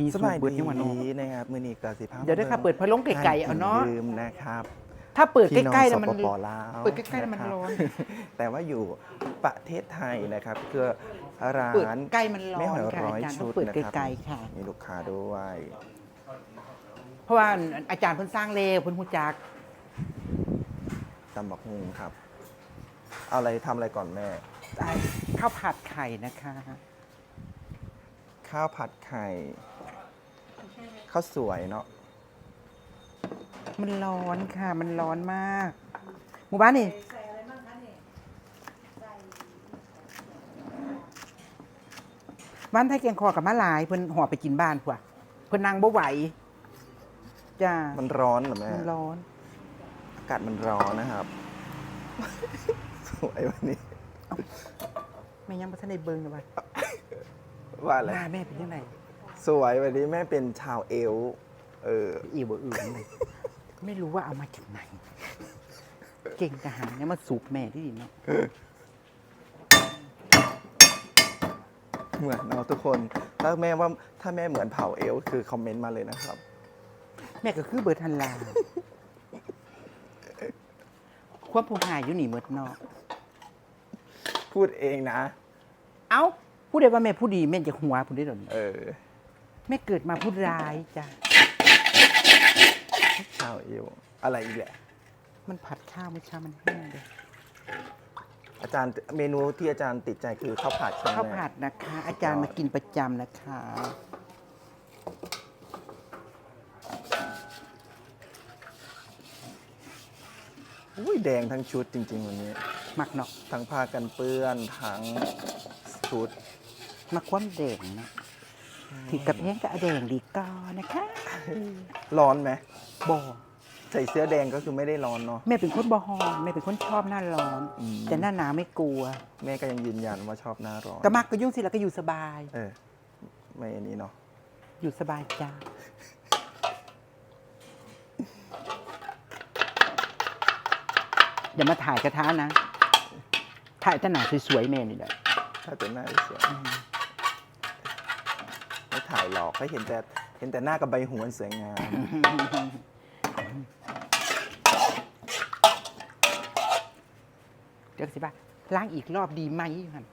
มีสบายสูตรเบิดดียังวันเนาะนะครับมือนี้กสิภาพเดี๋ยวด้วยค่ะเปิดพัดลมไกลๆเอาเนาะลืมนะครับถ้าเปิดใกพี่น้องล้ๆสแล้วมันปปลาวเปิดใกล้ๆแล้วมันะคบร้อนแต่ว่าอยู่ประเทศไทยนะครับคือร้าเปิดนใกล้มันร้อแม่หอยนค่ะร้อยอาจารย์ต้ชุองดเปิดนะไกครับลๆค่ะ มีลูกค้าด้วยเพราะว่าอาจารย์เพิ่นสร้างเลวเพิ่นฮู้จักตำบักฮุงครับ เอาอะไรทำอะไรก่อนแม่ ข้าวผัดไข่นะคะ ข้าวผัดไข่ ข้าวสวยเนาะมันร้อนค่ะ มันร้อนมาก หมู่บ้านนี่บ้านไทยแกงคอกับมะลายเพิ่นห่อไปกินบ้านพวกเพิ่นนั่งบ่ไหวจ้ามันร้อนเหรอแม่มันร้อน อากาศมันร้อนนะครับ สวยวันนี้แม่ยังบ่ทันได้เบิ่งเลยว่าว่าอะไรหน้าแม่เป็นยังไง สวยวันนี้แม่เป็นชาวเอลฟ์เออ อีบ่อื่นเลยไม่รู้ว่าเอามาจากไหน เก่งทหารเนี่ยมาสูบแม่ที่ดีเนาะเหมือนเนาะทุกคน ถ้าแม่ว่าถ้าแม่เหมือนเผ่าเอลฟ์คือคอมเมนต์มาเลยนะครับ แม่ก็คือเบิร์ดทันลาความผู้หายอยู่นี่เมิดเนาะพูดเองนะ เอ้า ผู้ใดว่าแม่ผู้ดีแม่จะหัวผู้ได้ดอกเออ แม่เกิดมาผู้ร้ายจ้ะชาวเอลฟ์อะไรอีกแหละ มันผัดข้าวไม่ช้ามันแห้งเลยอาจารย์เมนูที่อาจารย์ติดใจคือข้าวผัดใช่ไหมข้าวผัดนะคะ อาจารย์มากินประจำนะคะ อุ้ยแดงทั้งชุดจริง ๆ วันนี้มักเนาะทั้งผ้ากันเปื้อนทั้งชุดมักความแดงเนาะ ถือกระเพงกับแดงดีก่อนนะคะร้อนไหมบ่ใส่เสื้อแดงก็คือไม่ได้ร้อนเนาะแม่เป็นคนบ่ฮอนแม่เป็นคนชอบหน้าร้อนอืมแต่หน้าหนาวไม่กลัว แม่ก็ยังยืนยันว่าชอบหน้าร้อนก็มักก็ยุ่งสิแล้วก็อยู่สบาย เออ ไม่อันนี้เนาะอยู่สบายจ้าอย่ามาถ่ายกระทะนะ ถ่ายแต่หนาสวยๆแม่นี่แหละถ้าเป็นหน้าเสีย ไม่ถ่ายหรอกให้เห็นแต่เห็นแต่หน้ากับใบหูอันสวยงามเดี๋ยวสิบ้าล้างอีกรอบดีไหมอยู่หัน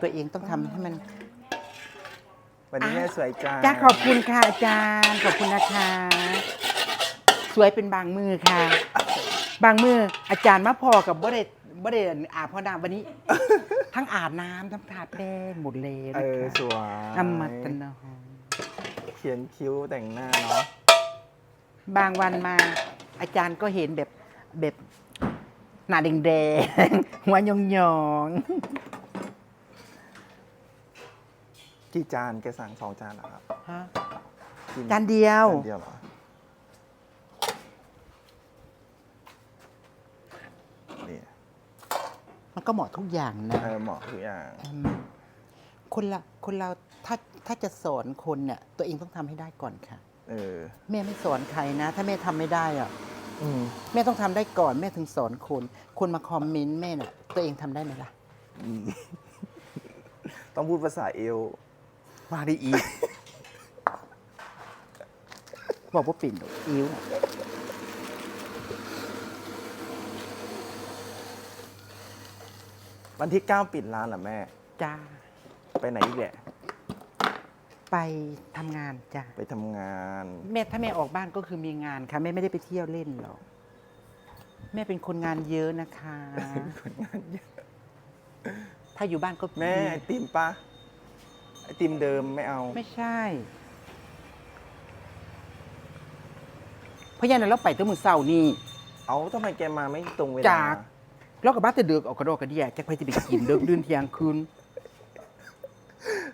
ตัวเองต้องทำให้มันวันนี้แม่สวยจังจ้าขอบคุณค่ะอาจารย์ขอบคุณนะคะ สวยเป็นบางมือค่ะ บางมืออาจารย์มาพอกับบ่ได้บ่ได้อาบพ่อน้ำวันนี้ ทั้งอาบน้ำทั้งทาแป้งหมดเลยเอนะอคะสวยอมตะนอมเขียนคิ้วแต่งหน้าเนาะบางวันมาอาจารย์ก็เห็นแบบแบบหน้าแดงๆ หัวยองยองกี่จานแกสั่งสองจานเหรอครับๆฮะกิจานเดียว จานเดียวเหรอนี่ มัน ก็เหมาะทุกอย่างนะเออเหมาะทุกอย่างอืมคนละคนเราถ้าถ้าจะสอนคนเนี่ย ตัวเองต้องทำให้ได้ก่อนค่ะ เออแม่ไม่สอนใครนะ ถ้าแม่ทำไม่ได้อะอืมแม่ต้องทำได้ก่อนแม่ถึงสอนคนคนมาคอมเมนต์แม่น่ะตัวเองทำได้ไหมล่ะอืมต้องพูดภาษาเอลว่าได้อีกบอกว่าปิ่นดอกอิ้วน่ะ วันที่ 9 ปิดร้านเหรอแม่ จ้าไปไหนอีกแหละ ไปทำงานจ้าไปทำงาน แม่ถ้าแม่ออกบ้านก็คือมีงานค่ะแม่ไม่ได้ไปเที่ยวเล่นหรอก แม่เป็นคนงานเยอะนะคะ ถ้าอยู่บ้านก็แม่ไอติมปะไอติมเดิมไม่เอา ไม่ใช่ เพราะยันนั้นเราไปตั้งมือเสาร์นี่ เอาทำไมแกมาไม่ตรงเวลาจาก เรากับบ้านแต่เดือกออกกระดอกกระเดียจะไปจะไปกินเดือกดื่นเที่ยงคืน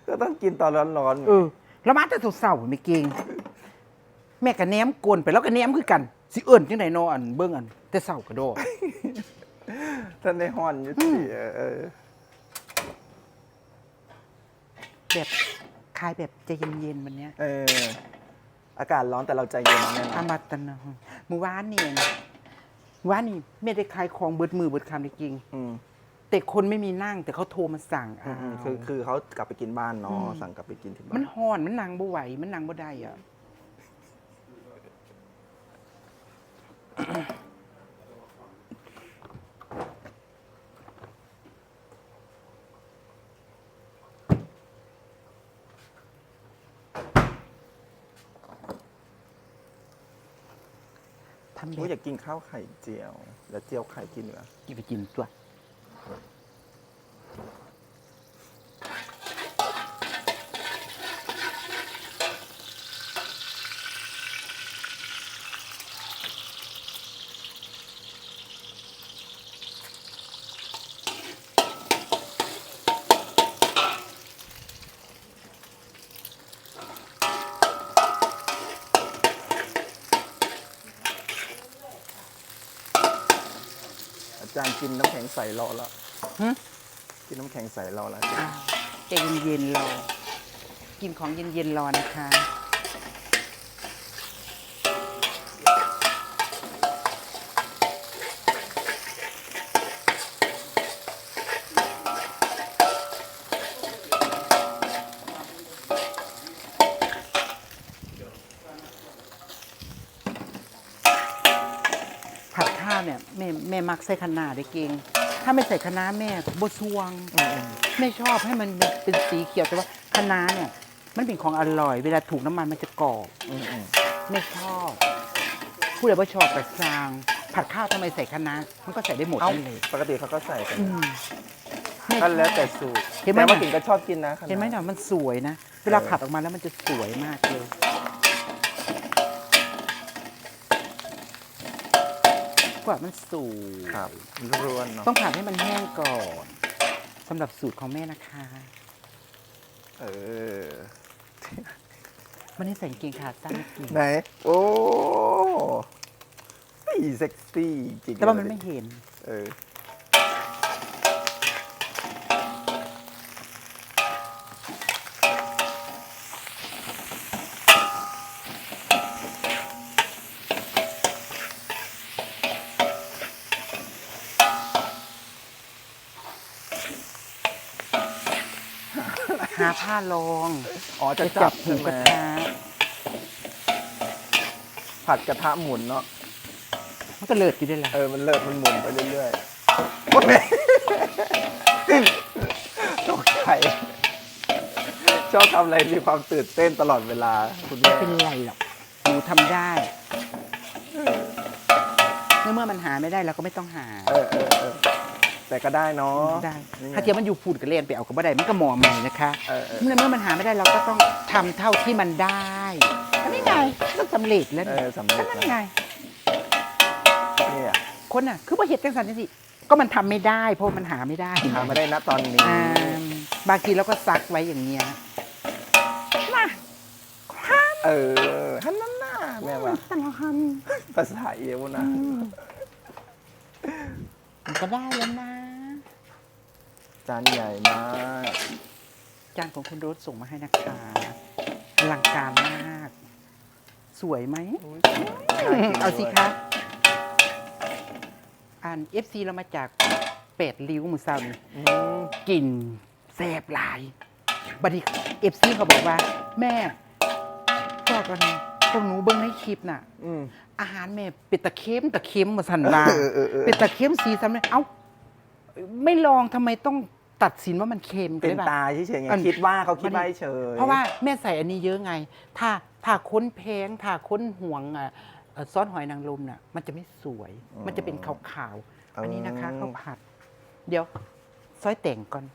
ก็ต้องกินตอนร้อนๆเออแล้วมาแต่เสาร์ไม่เก่งแม่กับแหนมกวนไปแล้วกับแหนมคือกันสิเอิ้นจังไดเนออันเบิ่งอัน แต่เสาร์กระโดด ท่านในฮอนอยู่ที่เออเออแบบคลายแบบใจเย็นๆวันเนี้ยเออ อากาศร้อนแต่เราใจเย็นนะแม่อานะมาตนะมือวานนี่นะมื้อ วานนี่แม่ได้ขายของเบิดมือเบิดคำได้จริงอืมแต่คนไม่มีนั่งแต่เขาโทรมาสั่งอืเอามอืมคือคือเขากลับไปกินบ้านเนาะอืมสั่งกลับไปกินที่บ้ามันนห่อนมันนั่งบ่ไหวมันนั่งบ่ได้อะ ทำแบอุ๊ยบอยากกินข้าวไข่เจียว แล้วเจียวไข่กินเหรอ กินไปกินตัว จารย์กินน้ำแข็งใสรอแล้วหึกินน้ำแข็งใสรอแล้วอ่าใจเย็นๆรอ กินของเย็นๆรอนะคะ ข้าวเนี่ยแม่แม่มักใส่คะน้าได้เก่งถ้าไม่ใส่คะน้าแม่บดสวงอืมอืมไม่ชอบให้มันเป็นสีเขียวแต่ว่าคะน้าเนี่ย มันเป็นของอร่อย เวลาถูกน้ำมันมันจะกรอบอืมอืมไม่ชอบผู้ใดว่าชอบกระซาง ผัดข้าวทำไมใส่คะน้ามันก็ใส่ได้หมดเอ้านั่นเลยปกติเขาก็ใส่กันอืมไม่ก็แล้วแต่สูตรเห็นไหมแต่ว่าน่ะ กินก็ชอบกินนะคณะเห็นไหมเนี่ยมันสวยนะ เวลาผัดออกมาแล้วมันจะสวยมากเลย กว่ามันสวยครับร่วนๆเนาะต้องผัดให้มันแห้งก่อนสำหรับสูตรของแม่นะคะ เออวันนี้ใส่กางเกงขาสั้นกินไหน โอ้ยเซ็กซี่จริงแต่ว่ามันไม่เห็น เออ ผ้ารองอ๋อจะจะจัจับบหูใช่ไหกมระทะผัดกระทะหมุนเนาะมันก็เลิศอยู่ด้วยแหละเออมันเลิศมันหมุนไปเรื่อยๆโอ๊ยแม่ตกใจชอบทำอะไรมีความตื่นเต้นตลอดเวลา คุณไม่แม่เป็นไรหรอกหนูทำได้เมื่อเมื่อมันหาไม่ได้เราก็ไม่ต้องหา เออเออเออ แต่ก็ได้เนาะได้นี่ไงถ้าเทียมมันอยู่พูดกับเล่นไปเอากับบ่ได้มันก็หมอใหม่นะคะเออเออเมื่อเมื่อมันหาไม่ได้เราก็ต้องทำเท่าที่มันได้อันนี้ไงก็สำเร็จแล้วเอนี่อสำเร็จนั่นแล้วไงเนี่ยคนน่ะ คือว่าเหตุจังสันจังสิก็มันทำไม่ได้เพราะมันหาไม่ได้หาไม่ได้นะตอนนี้อ่าบางทีเราก็ซักไว้อย่างเงี้ยมาเออฮันนั่นน่าแม่ว่าตั้งหันภาษาเอวนะมันก็ได้แล้วนะ จานใหญ่มากจานของคุณโรสส่งมาให้นะคะอลังการมาก สวยไหม อุ๊ยเอาสิด้วยคะ อ่านเอฟซีเรามาจากเป็ดริ้วมือเศร้านี่อืมกลิ่นแสบหลาย บัดนี้เอฟซีเขาบอกว่า แม่ก็กันพวกหนูเบิ้งในคลิปน่ะ อืม อาหารแม่เป็ดตะเค็มตะเค็มมาสันลาเออเออเออ เป็ดตะเค็มสีซ้ำเลยเอ้า ไม่ลองทำไมต้อง ตัดสินว่ามันเค็มเป็นได้ปะ ตาเฉยๆไงอัน คิดว่าเขาคิดว่าเฉยเพราะว่าแม่ใส่อันนี้เยอะไง ถ้าถ้าค้นแพงถ้าค้นห่วงอะเอ่อซอสหอยนางรมน่ะ มันจะไม่สวย มันจะเป็นขาวๆ อันนี้นะคะข้าวผัด เดี๋ยว ซอยแต่งก่อน